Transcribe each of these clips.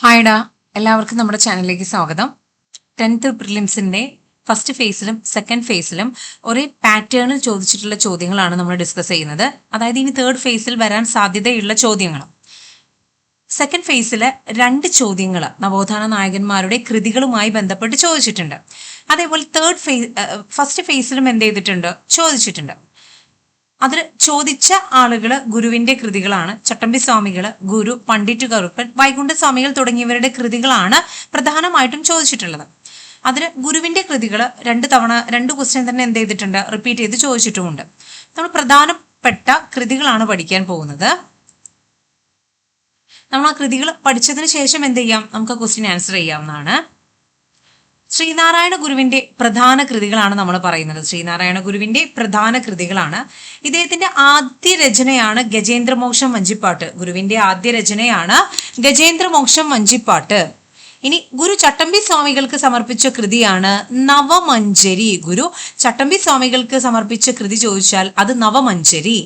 ഹായ്ഡാ എല്ലാവർക്കും നമ്മുടെ ചാനലിലേക്ക് സ്വാഗതം. ടെൻത്ത് പ്രിലിംസിന്റെ ഫസ്റ്റ് ഫേസിലും സെക്കൻഡ് ഫേസിലും ഒരേ പാറ്റേണിൽ ചോദിച്ചിട്ടുള്ള ചോദ്യങ്ങളാണ് നമ്മൾ ഡിസ്കസ് ചെയ്യുന്നത്. അതായത് ഇനി തേർഡ് ഫേസിൽ വരാൻ സാധ്യതയുള്ള ചോദ്യങ്ങൾ. സെക്കൻഡ് ഫേസിൽ രണ്ട് ചോദ്യങ്ങൾ നവോത്ഥാന നായകന്മാരുടെ കൃതികളുമായി ബന്ധപ്പെട്ട് ചോദിച്ചിട്ടുണ്ട്. അതേപോലെ തേർഡ് ഫേസ് ഫസ്റ്റ് ഫേസിലും എന്ത് ചെയ്തിട്ടുണ്ട്? ചോദിച്ചിട്ടുണ്ട്. അതിൽ ചോദിച്ച ആളുകൾ ഗുരുവിന്റെ കൃതികളാണ്. ചട്ടമ്പി സ്വാമികൾ ഗുരു പണ്ഡിറ്റ് കറുപ്പൻ വൈകുണ്ഠ സ്വാമികൾ തുടങ്ങിയവരുടെ കൃതികളാണ് പ്രധാനമായിട്ടും ചോദിച്ചിട്ടുള്ളത്. അതിൽ ഗുരുവിന്റെ കൃതികൾ രണ്ട് തവണ രണ്ട് ക്വസ്റ്റ്യൻ തന്നെ എന്ത് ചെയ്തിട്ടുണ്ട്? റിപ്പീറ്റ് ചെയ്ത് ചോദിച്ചിട്ടുമുണ്ട്. നമ്മൾ പ്രധാനപ്പെട്ട കൃതികളാണ് പഠിക്കാൻ പോകുന്നത്. നമ്മൾ ആ കൃതികൾ പഠിച്ചതിന് ശേഷം എന്ത് ചെയ്യാം? നമുക്ക് ക്വസ്റ്റ്യൻ ആൻസർ ചെയ്യാവുന്നതാണ്. ശ്രീനാരായണ ഗുരുവിന്റെ പ്രധാന കൃതികളാണ് നമ്മൾ പറയുന്നത്. ശ്രീനാരായണ ഗുരുവിന്റെ പ്രധാന കൃതികളാണ്. ഇദ്ദേഹത്തിന്റെ ആദ്യ രചനയാണ് ഗജേന്ദ്രമോക്ഷം വഞ്ചിപ്പാട്ട്. ഗുരുവിന്റെ ആദ്യ രചനയാണ് ഗജേന്ദ്രമോക്ഷം വഞ്ചിപ്പാട്ട്. ഇനി ഗുരു ചട്ടമ്പി സ്വാമികൾക്ക് സമർപ്പിച്ച കൃതിയാണ് നവമഞ്ചരി ഗുരു ചട്ടമ്പി സ്വാമികൾക്ക് സമർപ്പിച്ച കൃതി ചോദിച്ചാൽ അത് നവമഞ്ചരി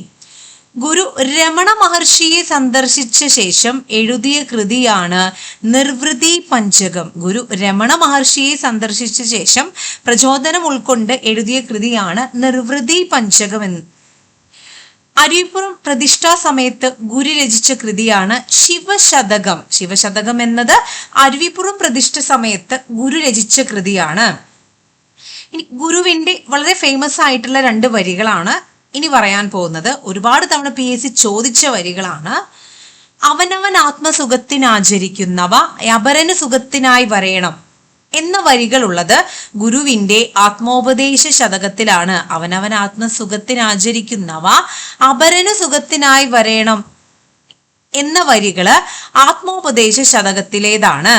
ഗുരു രമണ മഹർഷിയെ സന്ദർശിച്ച ശേഷം എഴുതിയ കൃതിയാണ് നിർവൃതി പഞ്ചകം. ഗുരു രമണ മഹർഷിയെ സന്ദർശിച്ച ശേഷം പ്രചോദനം ഉൾക്കൊണ്ട് എഴുതിയ കൃതിയാണ് നിർവൃതി പഞ്ചകം എന്ന്. അരിപ്പുറം പ്രതിഷ്ഠാ സമയത്ത് ഗുരു രചിച്ച കൃതിയാണ് ശിവശതകം. ശിവശതകം എന്നത് അരുവിപ്പുറം പ്രതിഷ്ഠ സമയത്ത് ഗുരു രചിച്ച കൃതിയാണ്. ഇനി ഗുരുവിന്റെ വളരെ ഫേമസ് ആയിട്ടുള്ള രണ്ട് വരികളാണ് ഇനി പറയാൻ പോകുന്നത് ഒരുപാട് തവണ പി എസ് സി ചോദിച്ച വരികളാണ്. അവനവൻ ആത്മസുഖത്തിനാചരിക്കുന്നവ അപരന് സുഖത്തിനായി വരയണം എന്ന വരികളുള്ളത് ഗുരുവിന്റെ ആത്മോപദേശ ശതകത്തിലാണ്. അവനവൻ ആത്മസുഖത്തിനാചരിക്കുന്നവ അപരന് സുഖത്തിനായി വരയണം എന്ന വരികൾ ആത്മോപദേശ ശതകത്തിലേതാണ്.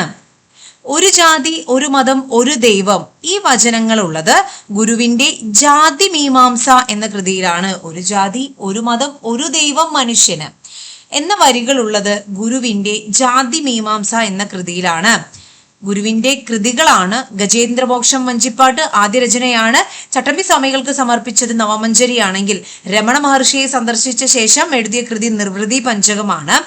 ഒരു ജാതി ഒരു മതം ഒരു ദൈവം. ഈ വചനങ്ങൾ ഉള്ളത് ഗുരുവിന്റെ ജാതി മീമാംസ എന്ന കൃതിയിലാണ്. ഒരു ജാതി ഒരു മതം ഒരു ദൈവം മനുഷ്യന്. എന്ന വരികൾ ഉള്ളത് ഗുരുവിന്റെ ജാതി മീമാംസ എന്ന കൃതിയിലാണ്. ഗുരുവിന്റെ കൃതികളാണ് ഗജേന്ദ്രമോക്ഷം വഞ്ചിപ്പാട്ട് ആദ്യ രചനയാണ്. ചട്ടമ്പി സ്വാമികൾക്ക് സമർപ്പിച്ചത് നവമഞ്ചരിയാണെങ്കിൽ രമണ മഹർഷിയെ സന്ദർശിച്ച ശേഷം എഴുതിയ കൃതി നിർവൃതി പഞ്ചകമാണ്.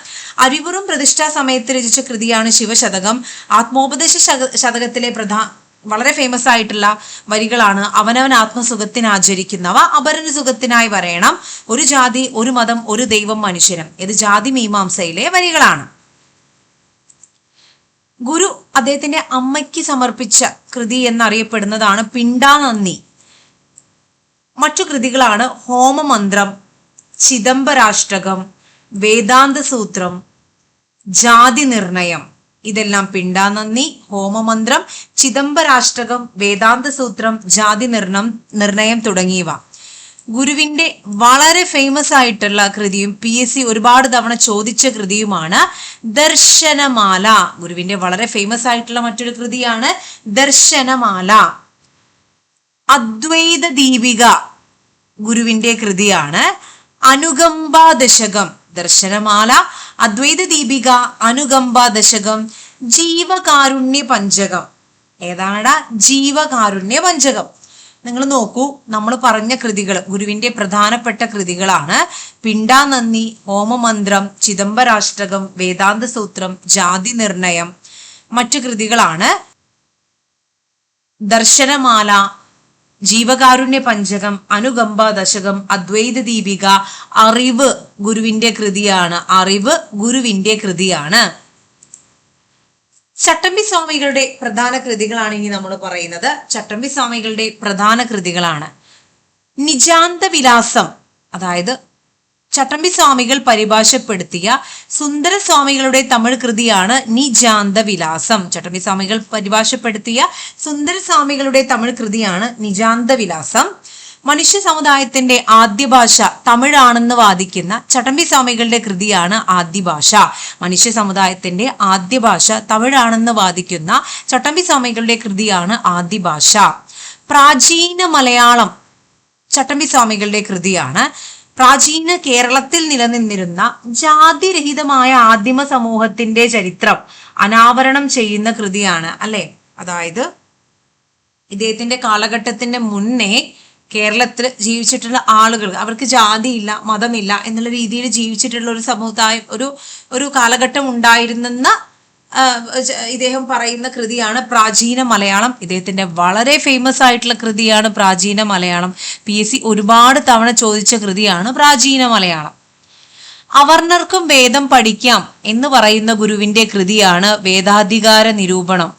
അരിവുറും പ്രതിഷ്ഠാ സമയത്ത് രചിച്ച കൃതിയാണ് ശിവശതകം. ആത്മോപദേശ ശതകത്തിലെ പ്രധാ വളരെ ഫേമസ് ആയിട്ടുള്ള വരികളാണ് അവനവൻ ആത്മസുഖത്തിന് ആചരിക്കുന്നവ അപരന് സുഖത്തിനായി പറയണം ഒരു ജാതി ഒരു മതം ഒരു ദൈവം മനുഷ്യനും. ഇത് ജാതി മീമാംസയിലെ വരികളാണ്. ഗുരു അദ്ദേഹത്തിന്റെ അമ്മയ്ക്ക് സമർപ്പിച്ച കൃതി എന്നറിയപ്പെടുന്നതാണ് പിണ്ടാനന്ദി മറ്റു കൃതികളാണ് ഹോമമന്ത്രം ചിദംബരാഷ്ടകം വേദാന്ത സൂത്രം ജാതി നിർണയം. ഇതെല്ലാം പിണ്ടാനന്ദി ഹോമമന്ത്രം ചിദംബരാഷ്ടകം വേദാന്ത സൂത്രം ജാതി നിർണം നിർണയം തുടങ്ങിയവ. ഗുരുവിന്റെ വളരെ ഫേമസ് ആയിട്ടുള്ള കൃതിയും പി എസ് സി ഒരുപാട് തവണ ചോദിച്ച കൃതിയുമാണ് ദർശനമാല. ഗുരുവിന്റെ വളരെ ഫേമസ് ആയിട്ടുള്ള മറ്റൊരു കൃതിയാണ് ദർശനമാല. അദ്വൈത ദീപിക ഗുരുവിന്റെ കൃതിയാണ് അനുകമ്പ ദശകം. ദർശനമാല അദ്വൈത ദീപിക അനുകമ്പ ദശകം ജീവകാരുണ്യ പഞ്ചകം. ഏതാണ് ജീവകാരുണ്യ പഞ്ചകം? നിങ്ങൾ നോക്കൂ നമ്മൾ പറഞ്ഞ കൃതികൾ ഗുരുവിന്റെ പ്രധാനപ്പെട്ട കൃതികളാണ്. പിണ്ടാനന്ദി ഹോമമന്ത്രം ചിദംബരാഷ്ടകം വേദാന്ത സൂത്രം ജാതി നിർണയം. മറ്റു കൃതികളാണ്. ദർശനമാല ജീവകാരുണ്യ പഞ്ചകം അനുകമ്പ ദശകം അദ്വൈത ദീപിക അറിവ് ഗുരുവിന്റെ കൃതിയാണ്. അറിവ് ഗുരുവിന്റെ കൃതിയാണ്. ചട്ടമ്പി സ്വാമികളുടെ പ്രധാന കൃതികളാണ് ഇനി നമ്മൾ പറയുന്നത്. ചട്ടമ്പി സ്വാമികളുടെ പ്രധാന കൃതികളാണ്. നിജാന്ത വിലാസം അതായത് ചട്ടമ്പി സ്വാമികൾ പരിഭാഷപ്പെടുത്തിയ സുന്ദര സ്വാമികളുടെ തമിഴ് കൃതിയാണ് നിജാന്ത വിലാസം ചട്ടമ്പി സ്വാമികൾ പരിഭാഷപ്പെടുത്തിയ സുന്ദര സ്വാമികളുടെ തമിഴ് കൃതിയാണ് നിജാന്ത വിലാസം മനുഷ്യ സമുദായത്തിന്റെ ആദ്യ ഭാഷ തമിഴാണെന്ന് വാദിക്കുന്ന ചട്ടമ്പി സ്വാമികളുടെ കൃതിയാണ് ആദ്യ ഭാഷ. മനുഷ്യ സമുദായത്തിന്റെ ആദ്യ ഭാഷ തമിഴാണെന്ന് വാദിക്കുന്ന ചട്ടമ്പി സ്വാമികളുടെ കൃതിയാണ് ആദ്യ ഭാഷ. പ്രാചീന മലയാളം ചട്ടമ്പി സ്വാമികളുടെ കൃതിയാണ്. പ്രാചീന കേരളത്തിൽ നിലനിന്നിരുന്ന ജാതിരഹിതമായ ആദിമ സമൂഹത്തിന്റെ ചരിത്രം അനാവരണം ചെയ്യുന്ന കൃതിയാണ് അല്ലെ? അതായത് ഇദ്ദേഹത്തിന്റെ കാലഘട്ടത്തിന്റെ മുന്നേ കേരളത്തിൽ ജീവിച്ചിട്ടുള്ള ആളുകൾ അവർക്ക് ജാതിയില്ല മതമില്ല എന്നുള്ള രീതിയിൽ ജീവിച്ചിട്ടുള്ള ഒരു സമുദായം ഒരു ഒരു കാലഘട്ടം ഉണ്ടായിരുന്നെന്ന ഇദ്ദേഹം പറയുന്ന കൃതിയാണ് പ്രാചീന മലയാളം. ഇദ്ദേഹത്തിന്റെ വളരെ ഫേമസ് ആയിട്ടുള്ള കൃതിയാണ് പ്രാചീന മലയാളം. പി എസ് സി ഒരുപാട് തവണ ചോദിച്ച കൃതിയാണ് പ്രാചീന മലയാളം. അവർണർക്കും വേദം പഠിക്കാം എന്ന് പറയുന്ന ഗുരുവിന്റെ കൃതിയാണ് വേദാധികാര നിരൂപണം.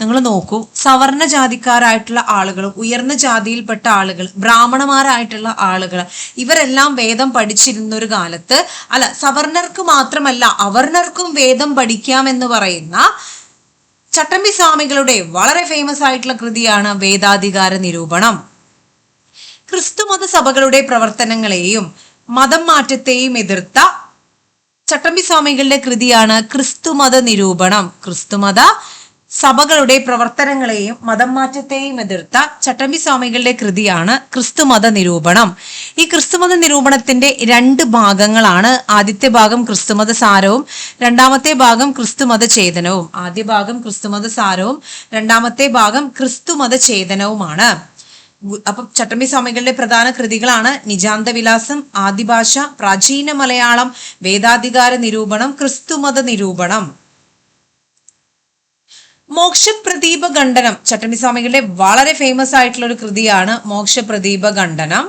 നിങ്ങൾ നോക്കൂ സവർണ ജാതിക്കാരായിട്ടുള്ള ആളുകൾ ഉയർന്ന ജാതിയിൽപ്പെട്ട ആളുകൾ ബ്രാഹ്മണമാരായിട്ടുള്ള ആളുകൾ ഇവരെല്ലാം വേദം പഠിച്ചിരുന്ന ഒരു കാലത്ത് അല്ല സവർണർക്ക് മാത്രമല്ല അവർണർക്കും വേദം പഠിക്കാം എന്ന് പറയുന്ന ചട്ടമ്പി സ്വാമികളുടെ വളരെ ഫേമസ് ആയിട്ടുള്ള കൃതിയാണ് വേദാധികാര നിരൂപണം. ക്രിസ്തുമത സഭകളുടെ പ്രവർത്തനങ്ങളെയും മതം മാറ്റത്തെയും എതിർത്ത ചട്ടമ്പി സ്വാമികളുടെ കൃതിയാണ് ക്രിസ്തുമത നിരൂപണം. ക്രിസ്തുമത സഭകളുടെ പ്രവർത്തനങ്ങളെയും മതം മാറ്റത്തെയും എതിർത്ത ചട്ടമ്പി സ്വാമികളുടെ കൃതിയാണ് ക്രിസ്തുമത നിരൂപണം ഈ ക്രിസ്തുമത നിരൂപണത്തിന്റെ രണ്ട് ഭാഗങ്ങളാണ്. ആദ്യത്തെ ഭാഗം ക്രിസ്തുമത സാരവും രണ്ടാമത്തെ ഭാഗം ക്രിസ്തുമത ചേതനവും ആദ്യ ഭാഗം ക്രിസ്തുമത സാരവും രണ്ടാമത്തെ ഭാഗം ക്രിസ്തുമത ചേതനവുമാണ് അപ്പൊ ചട്ടമ്പി സ്വാമികളുടെ പ്രധാന കൃതികളാണ് നിജാന്ത വിലാസം ആദിഭാഷ പ്രാചീന മലയാളം വേദാധികാര നിരൂപണം ക്രിസ്തുമത നിരൂപണം മോക്ഷപ്രദീപ ഖണ്ഡനം ചട്ടണി സ്വാമികളുടെ വളരെ ഫേമസ് ആയിട്ടുള്ള ഒരു കൃതിയാണ് മോക്ഷപ്രദീപ ഖണ്ഡനം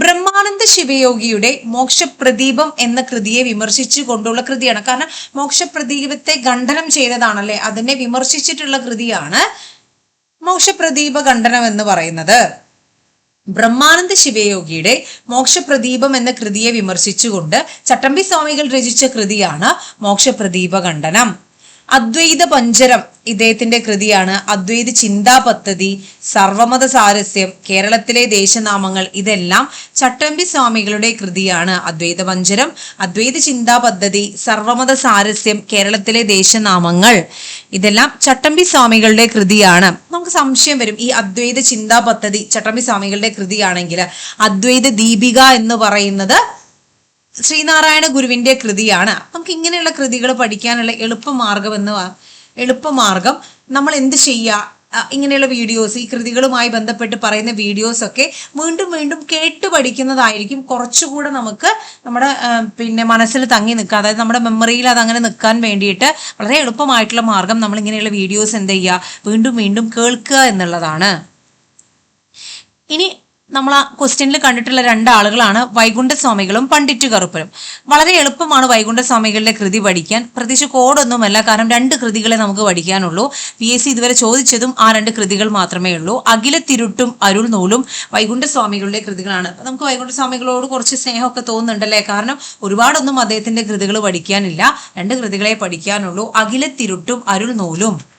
ബ്രഹ്മാനന്ദ ശിവയോഗിയുടെ മോക്ഷപ്രദീപം എന്ന കൃതിയെ വിമർശിച്ചു കൊണ്ടുള്ള കൃതിയാണ്. കാരണം മോക്ഷപ്രദീപത്തെ ഖണ്ഡനം ചെയ്തതാണല്ലേ? അതിനെ വിമർശിച്ചിട്ടുള്ള കൃതിയാണ് മോക്ഷപ്രദീപ ഖണ്ഡനം എന്ന് പറയുന്നത്. ബ്രഹ്മാനന്ദ ശിവയോഗിയുടെ മോക്ഷപ്രദീപം എന്ന കൃതിയെ വിമർശിച്ചുകൊണ്ട് ചട്ടമ്പി സ്വാമികൾ രചിച്ച കൃതിയാണ് മോക്ഷപ്രദീപ ഖണ്ഡനം അദ്വൈത പഞ്ചരം ഇദ്ദേഹത്തിന്റെ കൃതിയാണ്. അദ്വൈത ചിന്താ പദ്ധതി സർവമത സാരസ്യം കേരളത്തിലെ ദേശനാമങ്ങൾ ഇതെല്ലാം ചട്ടമ്പി സ്വാമികളുടെ കൃതിയാണ് അദ്വൈത പഞ്ചരം. അദ്വൈത ചിന്താ പദ്ധതി സർവമത സാരസ്യം കേരളത്തിലെ ദേശനാമങ്ങൾ ഇതെല്ലാം ചട്ടമ്പി സ്വാമികളുടെ കൃതിയാണ്. നമുക്ക് സംശയം വരും. ഈ അദ്വൈത ചിന്താ പദ്ധതി ചട്ടമ്പി സ്വാമികളുടെ കൃതിയാണെങ്കിൽ അദ്വൈത ദീപിക എന്ന് പറയുന്നത് ശ്രീനാരായണ ഗുരുവിന്റെ കൃതിയാണ്. നമുക്ക് ഇങ്ങനെയുള്ള കൃതികൾ പഠിക്കാനുള്ള എളുപ്പമാർഗം എന്ന് എളുപ്പമാർഗം നമ്മൾ എന്ത് ചെയ്യുക ഇങ്ങനെയുള്ള വീഡിയോസ് ഈ കൃതികളുമായി ബന്ധപ്പെട്ട് പറയുന്ന വീഡിയോസ് ഒക്കെ വീണ്ടും വീണ്ടും കേട്ട് പഠിക്കുന്നതായിരിക്കും കുറച്ചുകൂടെ നമുക്ക് നമ്മുടെ പിന്നെ മനസ്സിൽ തങ്ങി നിൽക്കുക. അതായത് നമ്മുടെ മെമ്മറിയിൽ അത് അങ്ങനെ നിൽക്കാൻ വേണ്ടിയിട്ട് വളരെ എളുപ്പമായിട്ടുള്ള മാർഗം നമ്മൾ ഇങ്ങനെയുള്ള വീഡിയോസ് എന്ത് ചെയ്യുക വീണ്ടും വീണ്ടും കേൾക്കുക എന്നുള്ളതാണ്. ഇനി നമ്മൾ ആ ക്വസ്റ്റ്യനിൽ കണ്ടിട്ടുള്ള രണ്ടാളുകളാണ് വൈകുണ്ഠസ്വാമികളും പണ്ഡിറ്റ് കറുപ്പനും. വളരെ എളുപ്പമാണ് വൈകുണ്ഠസ്വാമികളുടെ കൃതി പഠിക്കാൻ. പ്രത്യേകിച്ച് കോഡൊന്നുമല്ല കാരണം രണ്ട് കൃതികളെ നമുക്ക് പഠിക്കാനുള്ളൂ. പി എസ് സി ഇതുവരെ ചോദിച്ചതും ആ രണ്ട് കൃതികൾ മാത്രമേ ഉള്ളൂ. അഖില തിരുട്ടും അരുൾ നൂലും വൈകുണ്ഠസ്വാമികളുടെ കൃതികളാണ്. നമുക്ക് വൈകുണ്ഠസ്വാമികളോട് കുറച്ച് സ്നേഹമൊക്കെ തോന്നുന്നുണ്ടല്ലേ? കാരണം ഒരുപാടൊന്നും അദ്ദേഹത്തിന്റെ കൃതികൾ പഠിക്കാനില്ല. രണ്ട് കൃതികളെ പഠിക്കാനുള്ളൂ. അഖില തിരുട്ടും അരുൾ നൂലും.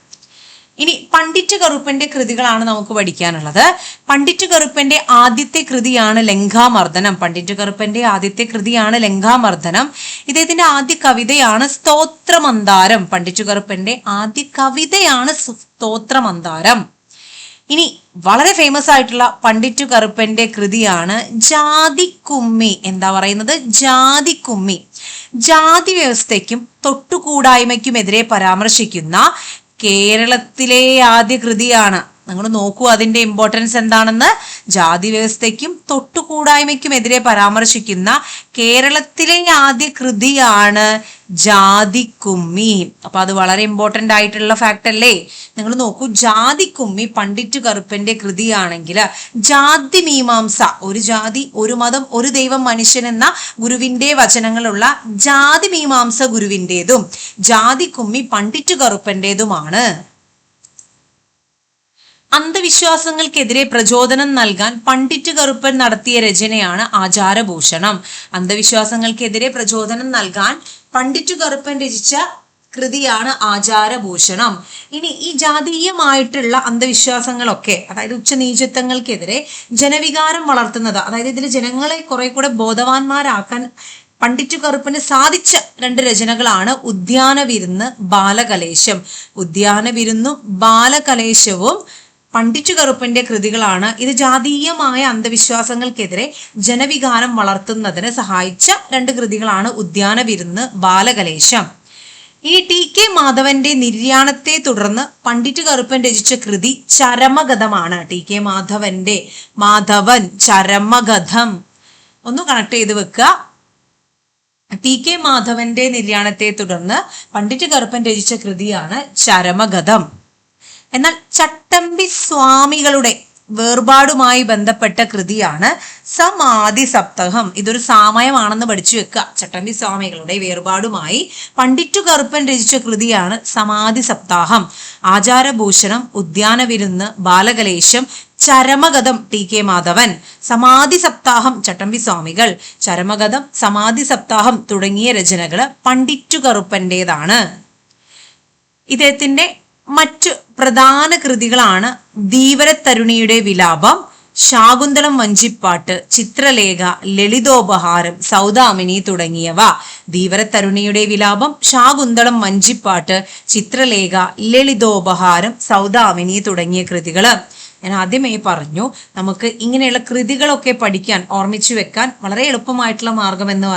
ഇനി പണ്ഡിറ്റ് കറുപ്പന്റെ കൃതികളാണ് നമുക്ക് പഠിക്കാനുള്ളത്. പണ്ഡിറ്റ് കറുപ്പന്റെ ആദ്യത്തെ കൃതിയാണ് ലങ്കാമർദ്ദനം. പണ്ഡിറ്റ് കറുപ്പന്റെ ആദ്യത്തെ കൃതിയാണ് ലങ്കാമർദ്ദനം. ഇദ്ദേഹത്തിന്റെ ആദ്യ കവിതയാണ് സ്തോത്രമന്താരം പണ്ഡിറ്റ് കറുപ്പന്റെ ആദ്യ കവിതയാണ് സ്തോത്രമന്താരം ഇനി വളരെ ഫേമസ് ആയിട്ടുള്ള പണ്ഡിറ്റ് കറുപ്പന്റെ കൃതിയാണ് ജാതിക്കുമ്മി. എന്താ പറയുന്നത്? ജാതിക്കുമ്മി. ജാതി വ്യവസ്ഥയ്ക്കും തൊട്ടുകൂടായ്മയ്ക്കുമെതിരെ പരാമർശിക്കുന്ന കേരളത്തിലെ ആദ്യ കൃതിയാണ്. നിങ്ങൾ നോക്കൂ അതിന്റെ ഇമ്പോർട്ടൻസ് എന്താണെന്ന് ജാതി വ്യവസ്ഥയ്ക്കും തൊട്ടുകൂടായ്മയ്ക്കുമെതിരെ പരാമർശിക്കുന്ന കേരളത്തിലെ ആദ്യ കൃതിയാണ് ജാതിക്കുമ്മി. അപ്പൊ അത് വളരെ ഇമ്പോർട്ടന്റ് ആയിട്ടുള്ള ഫാക്ട് അല്ലേ? നിങ്ങൾ നോക്കൂ ജാതിക്കുമ്മി പണ്ഡിറ്റ് കറുപ്പന്റെ കൃതിയാണെങ്കിൽ ജാതി മീമാംസ ഒരു ജാതി ഒരു മതം ഒരു ദൈവം മനുഷ്യൻ എന്ന ഗുരുവിന്റെ വചനങ്ങളുള്ള ജാതി മീമാംസ ഗുരുവിന്റെതും ജാതിക്കുമ്മി പണ്ഡിറ്റ് കറുപ്പന്റേതുമാണ്. അന്ധവിശ്വാസങ്ങൾക്കെതിരെ പ്രചോദനം നൽകാൻ പണ്ഡിറ്റ് കറുപ്പൻ നടത്തിയ രചനയാണ് ആചാരഭൂഷണം. അന്ധവിശ്വാസങ്ങൾക്കെതിരെ പ്രചോദനം നൽകാൻ പണ്ഡിറ്റ് കറുപ്പൻ രചിച്ച കൃതിയാണ് ആചാരഭൂഷണം. ഇനി ഈ ജാതീയമായിട്ടുള്ള അന്ധവിശ്വാസങ്ങളൊക്കെ അതായത് ഉച്ചനീചത്വങ്ങൾക്കെതിരെ ജനവികാരം വളർത്തുന്നത് അതായത് ഇതിൽ ജനങ്ങളെ കുറെ കൂടെ ബോധവാന്മാരാക്കാൻ പണ്ഡിറ്റ് കറുപ്പിന് സാധിച്ച രണ്ട് രചനകളാണ് ഉദ്യാന വിരുന്ന് ബാലകലേശം. ഉദ്യാന വിരുന്നും ബാലകലേശവും പണ്ഡിറ്റ് കറുപ്പന്റെ കൃതികളാണ് ഇത് ജാതീയമായ അന്ധവിശ്വാസങ്ങൾക്കെതിരെ ജനവികാരം വളർത്തുന്നതിന് സഹായിച്ച രണ്ട് കൃതികളാണ് ഉദ്യാന വിരുന്ന് ബാലകലേശം. ഈ ടി കെ മാധവന്റെ നിര്യാണത്തെ തുടർന്ന് പണ്ഡിറ്റ് കറുപ്പൻ രചിച്ച കൃതി ചരമഗതമാണ്. ടി കെ മാധവന്റെ മാധവൻ ചരമഗതം. ഒന്ന് കണക്ട് ചെയ്ത് വെക്കുക. ടി കെ മാധവന്റെ നിര്യാണത്തെ തുടർന്ന് പണ്ഡിറ്റ് കറുപ്പൻ രചിച്ച കൃതിയാണ് ചരമഗതം. എന്നാൽ ചട്ടമ്പി സ്വാമികളുടെ വേർപാടുമായി ബന്ധപ്പെട്ട കൃതിയാണ് സമാധി സപ്തകം. ഇതൊരു സാമയമാണെന്ന് പഠിച്ചു വെക്കുക. ചട്ടമ്പി സ്വാമികളുടെ വേർപാടുമായി പണ്ഡിറ്റു കറുപ്പൻ രചിച്ച കൃതിയാണ് സമാധി സപ്താഹം. ആചാരഭൂഷണം ഉദ്യാന വിരുന്ന് ബാലകലേശം ചരമഗതം ടി കെ മാധവൻ. സമാധി സപ്താഹം ചട്ടമ്പി സ്വാമികൾ ചരമഗതം സമാധി സപ്താഹം തുടങ്ങിയ രചനകൾ പണ്ഡിറ്റു കറുപ്പന്റെതാണ് ഇദ്ദേഹത്തിന്റെ മറ്റു പ്രധാന കൃതികളാണ് ധീവരത്തരുണിയുടെ വിലാപം ശാകുന്തളം വഞ്ചിപ്പാട്ട് ചിത്രലേഖ ലളിതോപഹാരം സൗദാമിനി തുടങ്ങിയവ. ധീവരത്തരുണിയുടെ വിലാപം ശാകുന്തളം വഞ്ചിപ്പാട്ട് ചിത്രലേഖ ലളിതോപഹാരം സൗദാമിനി തുടങ്ങിയ കൃതികൾ. ഞാൻ ആദ്യമേ പറഞ്ഞു നമുക്ക് ഇങ്ങനെയുള്ള കൃതികളൊക്കെ പഠിക്കാൻ ഓർമ്മിച്ചു വെക്കാൻ വളരെ എളുപ്പമായിട്ടുള്ള മാർഗം എന്ന്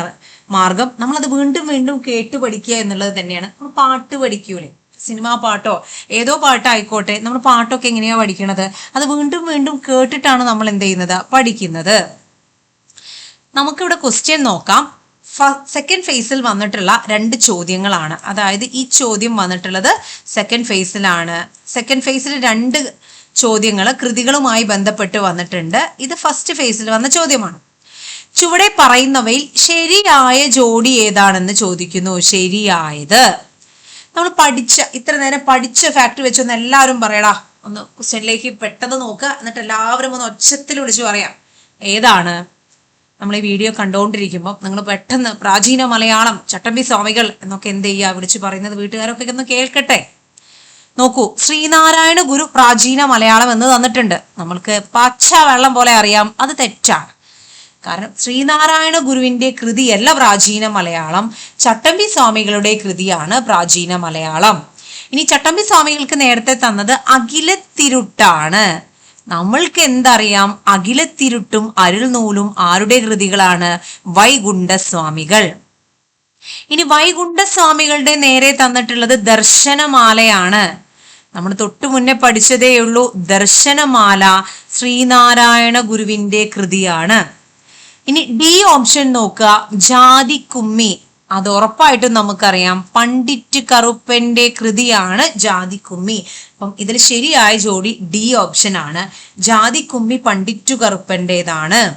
മാർഗം നമ്മളത് വീണ്ടും വീണ്ടും കേട്ടു പഠിക്കുക എന്നുള്ളത് തന്നെയാണ്. പാട്ട് പഠിക്കൂലേ? സിനിമാ പാട്ടോ? ഏതോ പാട്ടായിക്കോട്ടെ. നമ്മൾ പാട്ടൊക്കെ എങ്ങനെയാ പഠിക്കണത്? അത് വീണ്ടും വീണ്ടും കേട്ടിട്ടാണ് നമ്മൾ എന്ത് ചെയ്യുന്നത്? പഠിക്കുന്നത്. നമുക്കിവിടെ ക്വസ്റ്റ്യൻ നോക്കാം. സെക്കൻഡ് ഫേസിൽ വന്നിട്ടുള്ള രണ്ട് ചോദ്യങ്ങളാണ്. അതായത് ഈ ചോദ്യം വന്നിട്ടുള്ളത് സെക്കൻഡ് ഫേസിലാണ് സെക്കൻഡ് ഫേസിൽ രണ്ട് ചോദ്യങ്ങൾ കൃതികളുമായി ബന്ധപ്പെട്ട് വന്നിട്ടുണ്ട്. ഇത് ഫസ്റ്റ് ഫേസിൽ വന്ന ചോദ്യമാണ്. ചുവടെ പറയുന്നവയിൽ ശരിയായ ജോഡി ഏതാണെന്ന് ചോദിക്കുന്നു. ശരിയായത്. നമ്മൾ പഠിച്ച ഇത്ര നേരം പഠിച്ച ഫാക്ട് വെച്ചൊന്ന് എല്ലാവരും പറയടാ ഒന്ന് ക്വസ്റ്റ്യനിലേക്ക് പെട്ടെന്ന് നോക്കുക എന്നിട്ട് എല്ലാവരും ഒന്ന് ഒച്ചത്തിൽ വിളിച്ച് പറയാം. ഏതാണ്? നമ്മൾ ഈ വീഡിയോ കണ്ടുകൊണ്ടിരിക്കുമ്പോൾ നിങ്ങൾ പെട്ടെന്ന് പ്രാചീന മലയാളം ചട്ടമ്പി സ്വാമികൾ എന്നൊക്കെ എന്ത് ചെയ്യുക വിളിച്ച് പറയുന്നത് വീട്ടുകാരൊക്കെ ഒന്ന് കേൾക്കട്ടെ. നോക്കൂ ശ്രീനാരായണ ഗുരു പ്രാചീന മലയാളം എന്ന് തന്നിട്ടുണ്ട്. നമ്മൾക്ക് പച്ച വെള്ളം പോലെ അറിയാം അത് തെറ്റാണ്. കാരണം ശ്രീനാരായണ ഗുരുവിന്റെ കൃതിയല്ല പ്രാചീന മലയാളം. ചട്ടമ്പി സ്വാമികളുടെ കൃതിയാണ് പ്രാചീന മലയാളം. ഇനി ചട്ടമ്പി സ്വാമികൾക്ക് നേരത്തെ തന്നത് അഖിലത്തിരുട്ടാണ്. നമ്മൾക്ക് എന്തറിയാം? അഖിലത്തിരുട്ടും അരുൾനൂലും ആരുടെ കൃതികളാണ്? വൈകുണ്ഠസ്വാമികൾ. ഇനി വൈകുണ്ഠസ്വാമികളുടെ നേരെ തന്നിട്ടുള്ളത് ദർശനമാലയാണ്. നമ്മൾ തൊട്ടു മുന്നേ പഠിച്ചതേയുള്ളൂ ദർശനമാല ശ്രീനാരായണ ഗുരുവിന്റെ കൃതിയാണ്. ഇനി ഡി ഓപ്ഷൻ നോക്കുക. ജാതി കുമ്മി. അത് ഉറപ്പായിട്ടും നമുക്കറിയാം. പണ്ഡിറ്റ് കറുപ്പന്റെ കൃതിയാണ് ജാതി കുമ്മി. അപ്പം ഇതിൽ ശരിയായ ജോഡി ഡി ഓപ്ഷൻ ആണ്. ജാതി കുമ്മി പണ്ഡിറ്റു കറുപ്പന്റേതാണ്.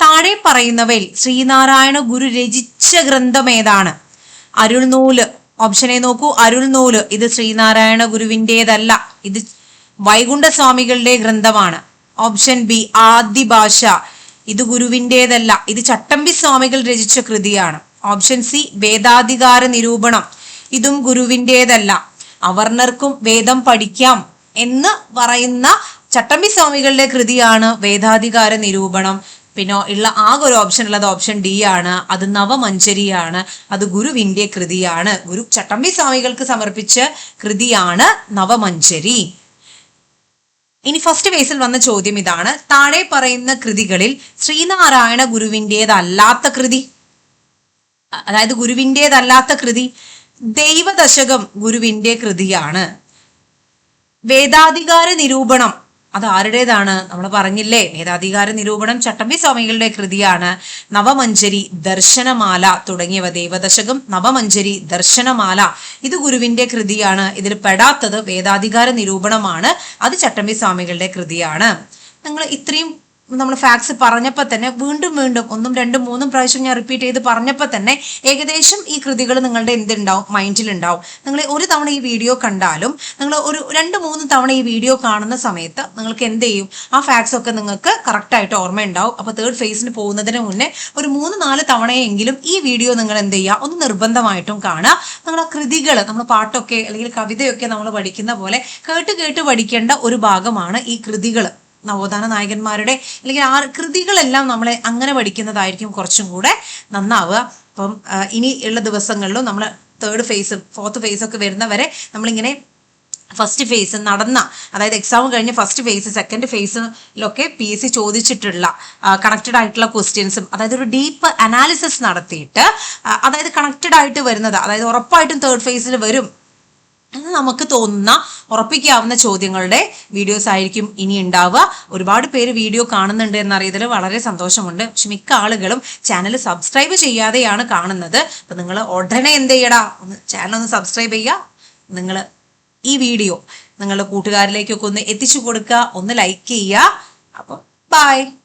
താഴെ പറയുന്നവയിൽ ശ്രീനാരായണ ഗുരു രചിച്ച ഗ്രന്ഥം ഏതാണ്? അരുൾനൂൽ. ഓപ്ഷനെ നോക്കൂ. അരുൾനൂൽ. ഇത് ശ്രീനാരായണ ഗുരുവിന്റെതല്ല ഇത് വൈകുണ്ഠസ്വാമികളുടെ ഗ്രന്ഥമാണ്. ഓപ്ഷൻ ബി ആദ്യ ഭാഷ ഇത് ഗുരുവിന്റെതല്ല ഇത് ചട്ടമ്പി സ്വാമികൾ രചിച്ച കൃതിയാണ്. ഓപ്ഷൻ സി വേദാധികാര നിരൂപണം. ഇതും ഗുരുവിന്റെതല്ല അവർണർക്കും വേദം പഠിക്കാം എന്ന് പറയുന്ന ചട്ടമ്പി സ്വാമികളുടെ കൃതിയാണ് വേദാധികാര നിരൂപണം. പിന്നെ ഉള്ള ആകെ ഒരു ഓപ്ഷൻ ഉള്ളത് ഓപ്ഷൻ ഡി ആണ്. അത് നവമഞ്ചരിയാണ്. അത് ഗുരുവിന്റെ കൃതിയാണ്. ഗുരു ചട്ടമ്പി സ്വാമികൾക്ക് സമർപ്പിച്ച കൃതിയാണ് നവമഞ്ചരി. ഇനി ഫസ്റ്റ് ഫേസിൽ വന്ന ചോദ്യം ഇതാണ്. താഴെ പറയുന്ന കൃതികളിൽ ശ്രീനാരായണ ഗുരുവിന്റെതല്ലാത്ത കൃതി. അതായത് ഗുരുവിന്റെതല്ലാത്ത കൃതി ദൈവദശകം ഗുരുവിന്റെ കൃതിയാണ്. വേദാധികാര നിരൂപണം അത് ആരുടേതാണ് നമ്മൾ പറഞ്ഞില്ലേ വേദാധികാര നിരൂപണം ചട്ടമ്പി സ്വാമികളുടെ കൃതിയാണ് നവമഞ്ചരി ദർശനമാല തുടങ്ങിയവ. ദേവദശകം നവമഞ്ചരി ദർശനമാല. ഇത് ഗുരുവിന്റെ കൃതിയാണ്. ഇതിൽ പെടാത്തത് വേദാധികാര നിരൂപണമാണ്. അത് ചട്ടമ്പി സ്വാമികളുടെ കൃതിയാണ്. നിങ്ങൾ ഇത്രയും നമ്മൾ ഫാക്ട്സ് പറഞ്ഞപ്പോൾ തന്നെ വീണ്ടും വീണ്ടും ഒന്നും രണ്ടും മൂന്നും പ്രാവശ്യം ഞാൻ റിപ്പീറ്റ് ചെയ്ത് പറഞ്ഞപ്പോൾ തന്നെ ഏകദേശം ഈ കൃതികൾ നിങ്ങളുടെ എന്തുണ്ടാവും? മൈൻഡിലുണ്ടാവും നിങ്ങൾ ഒരു തവണ ഈ വീഡിയോ കണ്ടാലും നിങ്ങൾ ഒരു രണ്ട് മൂന്ന് തവണ ഈ വീഡിയോ കാണുന്ന സമയത്ത് നിങ്ങൾക്ക് എന്ത് ചെയ്യും? ആ ഫാക്ട്സ് ഒക്കെ നിങ്ങൾക്ക് കറക്റ്റായിട്ട് ഓർമ്മയുണ്ടാവും. അപ്പോൾ തേർഡ് ഫേസിന് പോകുന്നതിന് മുന്നേ ഒരു മൂന്ന് നാല് തവണയെങ്കിലും ഈ വീഡിയോ നിങ്ങൾ എന്ത് ചെയ്യുക? ഒന്ന് നിർബന്ധമായിട്ടും കാണുക. നിങ്ങൾ ആ കൃതികൾ നമ്മൾ പാട്ടൊക്കെ അല്ലെങ്കിൽ കവിതയൊക്കെ നമ്മൾ പഠിക്കുന്ന പോലെ കേട്ട് കേട്ട് പഠിക്കേണ്ട ഒരു ഭാഗമാണ് ഈ കൃതികൾ നവോത്ഥാന നായകന്മാരുടെ അല്ലെങ്കിൽ ആ കൃതികളെല്ലാം നമ്മളെ അങ്ങനെ പഠിക്കുന്നതായിരിക്കും കുറച്ചും കൂടെ നന്നാവുക. അപ്പം ഇനി ഉള്ള ദിവസങ്ങളിലും നമ്മൾ തേർഡ് ഫേസും ഫോർത്ത് ഫേസും ഒക്കെ വരുന്നവരെ നമ്മളിങ്ങനെ ഫസ്റ്റ് ഫേസ് നടന്ന അതായത് എക്സാം കഴിഞ്ഞ് ഫസ്റ്റ് ഫേസ് സെക്കൻഡ് ഫേസിലൊക്കെ പി എസ് സി ചോദിച്ചിട്ടുള്ള കണക്റ്റഡ് ആയിട്ടുള്ള ക്വസ്റ്റ്യൻസും അതായത് ഒരു ഡീപ്പ് അനാലിസിസ് നടത്തിയിട്ട് അതായത് കണക്റ്റഡ് ആയിട്ട് വരുന്നത് അതായത് ഉറപ്പായിട്ടും തേർഡ് ഫേസിൽ വരും. എന്ന് നമുക്ക് തോന്നുന്ന ഉറപ്പിക്കാവുന്ന ചോദ്യങ്ങളുടെ വീഡിയോസ് ആയിരിക്കും ഇനി ഉണ്ടാവുക. ഒരുപാട് പേര് വീഡിയോ കാണുന്നുണ്ട് എന്നറിയതിൽ വളരെ സന്തോഷമുണ്ട്. പക്ഷെ മിക്ക ആളുകളും ചാനൽ സബ്സ്ക്രൈബ് ചെയ്യാതെയാണ് കാണുന്നത്. അപ്പൊ നിങ്ങൾ ഉടനെ എന്ത് ചെയ്യടാ? ഒന്ന് ചാനൽ ഒന്ന് സബ്സ്ക്രൈബ് ചെയ്യുക. നിങ്ങൾ ഈ വീഡിയോ നിങ്ങളുടെ കൂട്ടുകാരിലേക്കൊക്കെ ഒന്ന് എത്തിച്ചു കൊടുക്കുക. ഒന്ന് ലൈക്ക് ചെയ്യുക. അപ്പോൾ ബൈ